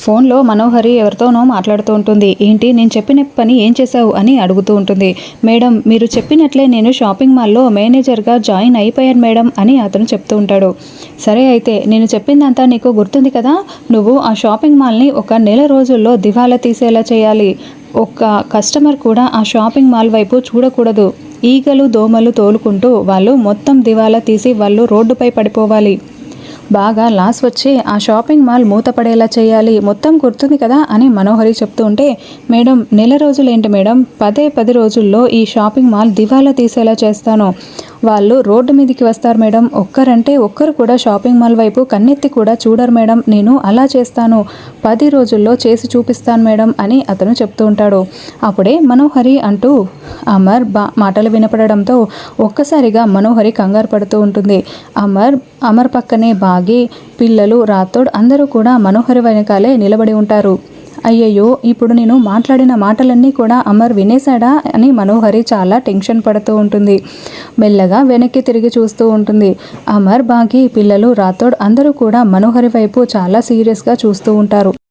ఫోన్లో మనోహరి ఎవరితోనో మాట్లాడుతూ ఉంటుంది. ఏంటి నేను చెప్పిన పని ఏం చేశావు అని అడుగుతూ ఉంటుంది. మేడం మీరు చెప్పినట్లే నేను షాపింగ్ మాల్లో మేనేజర్గా జాయిన్ అయిపోయాను మేడం అని అతను చెప్తూ ఉంటాడు. సరే అయితే నేను చెప్పిందంతా నీకు గుర్తుంది కదా? నువ్వు ఆ షాపింగ్ మాల్ని ఒక నెల రోజుల్లో దివాలా తీసేలా చేయాలి. ఒక్క కస్టమర్ కూడా ఆ షాపింగ్ మాల్ వైపు చూడకూడదు. ఈగలు దోమలు తోలుకుంటూ వాళ్ళు మొత్తం దివాలా తీసి వాళ్ళు రోడ్డుపై పడిపోవాలి. బాగా లాస్ వచ్చి ఆ షాపింగ్ మాల్ మూతపడేలా చేయాలి మొత్తం గుర్తుంది కదా అని మనోహరి చెప్తూ ఉంటే మేడం నెల రోజులేంటి మేడం? పదే పది రోజుల్లో ఈ షాపింగ్ మాల్ దివాలా తీసేలా చేస్తాను. వాళ్ళు రోడ్డు మీదకి వస్తారు మేడం. ఒక్కరంటే ఒక్కరు కూడా షాపింగ్ మాల్ వైపు కన్నెత్తి కూడా చూడరు మేడం. నేను అలా చేస్తాను. పది రోజుల్లో చేసి చూపిస్తాను మేడం అని అతను చెప్తూ ఉంటాడు. అప్పుడే మనోహరి అంటూ అమర్ బా మాటలు వినపడడంతో ఒక్కసారిగా మనోహరి కంగారు పడుతూ ఉంటుంది. అమర్ అమర్ పక్కనే బాగి పిల్లలు రాతోడ్ అందరూ కూడా మనోహరి వెనకాలే నిలబడి ఉంటారు. అయ్యయ్యో ఇప్పుడు నేను మాట్లాడిన మాటలన్నీ కూడా అమర్ వినేశాడా అని మనోహరి చాలా టెన్షన్ పడుతూ ఉంటుంది. మెల్లగా వెనక్కి తిరిగి చూస్తూ ఉంటుంది. అమర్ బాగి పిల్లలు రాతోడ్ అందరూ కూడా మనోహరి వైపు చాలా సీరియస్గా చూస్తూ ఉంటారు.